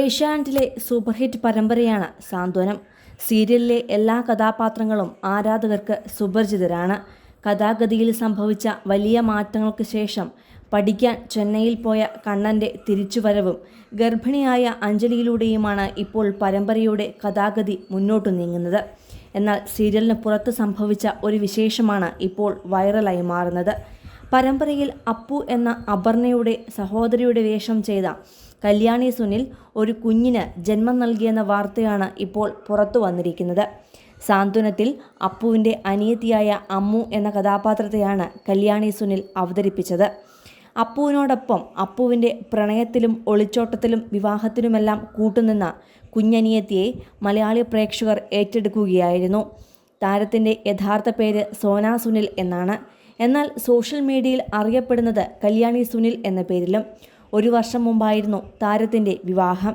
ഏഷ്യാനെറ്റിലെ സൂപ്പർഹിറ്റ് പരമ്പരയാണ് സാന്ത്വനം. സീരിയലിലെ എല്ലാ കഥാപാത്രങ്ങളും ആരാധകർക്ക് സുപരിചിതരാണ്. കഥാഗതിയിൽ സംഭവിച്ച വലിയ മാറ്റങ്ങൾക്ക് ശേഷം പഠിക്കാൻ ചെന്നൈയിൽ പോയ കണ്ണന്റെ തിരിച്ചുവരവും ഗർഭിണിയായ അഞ്ജലിയിലൂടെയുമാണ് ഇപ്പോൾ പരമ്പരയുടെ കഥാഗതി മുന്നോട്ട് നീങ്ങുന്നത്. എന്നാൽ സീരിയലിന് പുറത്ത് സംഭവിച്ച ഒരു വിശേഷമാണ് ഇപ്പോൾ വൈറലായി മാറുന്നത്. പരമ്പരയിൽ അപ്പു എന്ന അപർണയുടെ സഹോദരിയുടെ വേഷം ചെയ്ത കല്യാണി സുനിൽ ഒരു കുഞ്ഞിന് ജന്മം നൽകിയെന്ന വാർത്തയാണ് ഇപ്പോൾ പുറത്തു വന്നിരിക്കുന്നത്. സാന്ത്വനത്തിൽ അപ്പുവിന്റെ അനിയത്തിയായ അമ്മു എന്ന കഥാപാത്രത്തെയാണ് കല്യാണി സുനിൽ അവതരിപ്പിച്ചത്. അപ്പുവിനോടൊപ്പം അപ്പുവിന്റെ പ്രണയത്തിലും ഒളിച്ചോട്ടത്തിലും വിവാഹത്തിലുമെല്ലാം കൂട്ടുനിന്ന കുഞ്ഞനിയത്തിയെ മലയാളി പ്രേക്ഷകർ ഏറ്റെടുക്കുകയായിരുന്നു. താരത്തിന്റെ യഥാർത്ഥ പേര് സോന സുനിൽ എന്നാണ്. എന്നാൽ സോഷ്യൽ മീഡിയയിൽ അറിയപ്പെടുന്നത് കല്യാണി സുനിൽ എന്ന പേരിലും ഒരു വർഷം മുമ്പായിരുന്നു താരത്തിന്റെ വിവാഹം.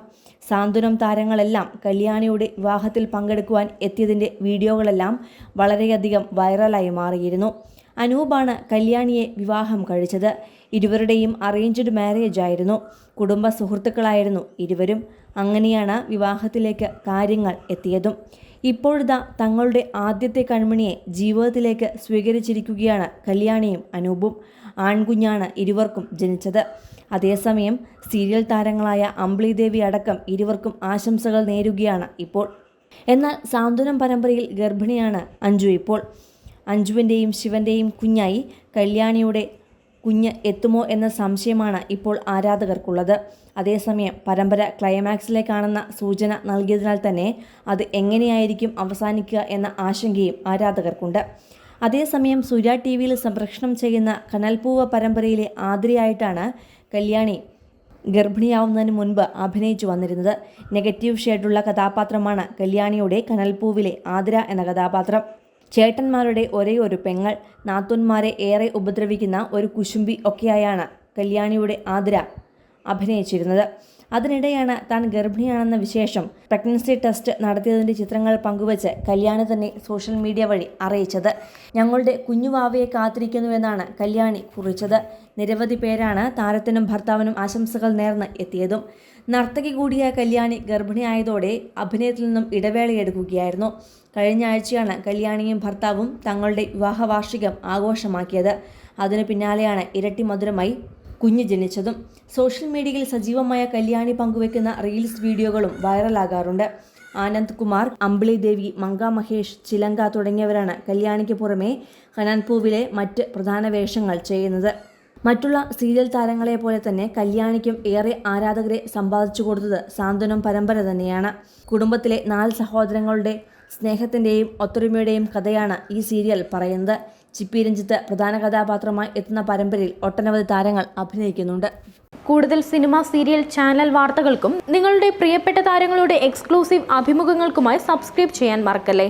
സാന്ത്വനം താരങ്ങളെല്ലാം കല്യാണിയുടെ വിവാഹത്തിൽ പങ്കെടുക്കുവാൻ എത്തിയതിന്റെ വീഡിയോകളെല്ലാം വളരെയധികം വൈറലായി മാറിയിരുന്നു. അനൂപാണ് കല്യാണിയെ വിവാഹം കഴിച്ചത്. ഇരുവരുടെയും അറേഞ്ച്ഡ് മാരേജ് ആയിരുന്നു. കുടുംബ സുഹൃത്തുക്കളായിരുന്നു ഇരുവരും. അങ്ങനെയാണ് വിവാഹത്തിലേക്ക് കാര്യങ്ങൾ എത്തിയതും. ഇപ്പോഴിതാ തങ്ങളുടെ ആദ്യത്തെ കൺമണിയെ ജീവിതത്തിലേക്ക് സ്വീകരിച്ചിരിക്കുകയാണ് കല്യാണിയും അനൂപും. ആൺകുഞ്ഞാണ് ഇരുവർക്കും ജനിച്ചത്. അതേസമയം സീരിയൽ താരങ്ങളായ അമ്പിളി ദേവി അടക്കം ഇരുവർക്കും ആശംസകൾ നേരുകയാണ് ഇപ്പോൾ. എന്നാൽ സാന്ത്വനം പരമ്പരയിൽ ഗർഭിണിയാണ് അഞ്ജു ഇപ്പോൾ. അഞ്ജുവിന്റെയും ശിവന്റെയും കുഞ്ഞായി കല്യാണിയുടെ കുഞ്ഞ് എത്തുമോ എന്ന സംശയമാണ് ഇപ്പോൾ ആരാധകർക്കുള്ളത്. അതേസമയം പരമ്പര ക്ലൈമാക്സിലേക്കാണെന്ന സൂചന നൽകിയതിനാൽ തന്നെ അത് എങ്ങനെയായിരിക്കും അവസാനിക്കുക എന്ന ആശങ്കയും ആരാധകർക്കുണ്ട്. അതേസമയം സൂര്യ ടി വിയിൽ സംപ്രേഷണം ചെയ്യുന്ന കനൽപൂവ പരമ്പരയിലെ ആതിരയായിട്ടാണ് കല്യാണി ഗർഭിണിയാവുന്നതിന് മുൻപ് അഭിനയിച്ചു വന്നിരുന്നത്. നെഗറ്റീവ് ഷെയ്ഡുള്ള കഥാപാത്രമാണ് കല്യാണിയുടെ കനൽപൂവിലെ ആതിര എന്ന കഥാപാത്രം. ചേട്ടന്മാരുടെ ഒരേ ഒരു പെങ്ങൾ നാത്തൂന്മാരെ ഏറെ ഉപദ്രവിക്കുന്ന ഒരു കുശുംബി ഒക്കെയായാണ് കല്യാണിയുടെ ആതിര അഭിനയിച്ചിരുന്നത്. അതിനിടെയാണ് താൻ ഗർഭിണിയാണെന്ന വിശേഷം പ്രഗ്നൻസി ടെസ്റ്റ് നടത്തിയതിന്റെ ചിത്രങ്ങൾ പങ്കുവച്ച് കല്യാണി തന്നെ സോഷ്യൽ മീഡിയ വഴി അറിയിച്ചത്. ഞങ്ങളുടെ കുഞ്ഞുവാവയെ കാത്തിരിക്കുന്നുവെന്നാണ് കല്യാണി കുറിച്ചത്. നിരവധി പേരാണ് താരത്തിനും ഭർത്താവിനും ആശംസകൾ നേർന്ന് എത്തിയതും. നർത്തകി കൂടിയ കല്യാണി ഗർഭിണിയായതോടെ അഭിനയത്തിൽ നിന്നും ഇടവേളയെടുക്കുകയായിരുന്നു കഴിഞ്ഞ ആഴ്ചയാണ് കല്യാണിയും ഭർത്താവും തങ്ങളുടെ വിവാഹ വാർഷികം ആഘോഷമാക്കിയത്. അതിനു പിന്നാലെയാണ് ഇരട്ടി മധുരമായി കുഞ്ഞ് ജനിച്ചതും സോഷ്യൽ മീഡിയയിൽ സജീവമായ കല്യാണി പങ്കുവെക്കുന്ന റീൽസ് വീഡിയോകളും വൈറലാകാറുണ്ട്. ആനന്ദ് കുമാർ അമ്പിളി ദേവി മങ്ക മഹേഷ് ചിലങ്ക തുടങ്ങിയവരാണ് കല്യാണിക്ക് പുറമെ ഹനാൻപൂവിലെ മറ്റ് പ്രധാന വേഷങ്ങൾ ചെയ്യുന്നത്. മറ്റുള്ള സീരിയൽ താരങ്ങളെ പോലെ തന്നെ കല്യാണിക്കും ഏറെ ആരാധകരെ സമ്പാദിച്ചു കൊടുത്തത് സാന്ത്വനം പരമ്പര തന്നെയാണ്. കുടുംബത്തിലെ നാല് സഹോദരങ്ങളുടെ സ്നേഹത്തിന്റെയും ഒത്തൊരുമയുടെയും കഥയാണ് ഈ സീരിയൽ പറയുന്നത്. ചിപ്പി രഞ്ജിത്ത് പ്രധാന കഥാപാത്രമായി എത്തുന്ന പരമ്പരയിൽ ഒട്ടനവധി താരങ്ങൾ അഭിനയിക്കുന്നുണ്ട്. കൂടുതൽ സിനിമ സീരിയൽ ചാനൽ വാർത്തകൾക്കും നിങ്ങളുടെ പ്രിയപ്പെട്ട താരങ്ങളുടെ എക്സ്ക്ലൂസീവ് അഭിമുഖങ്ങൾക്കുമായി സബ്സ്ക്രൈബ് ചെയ്യാൻ മറക്കല്ലേ?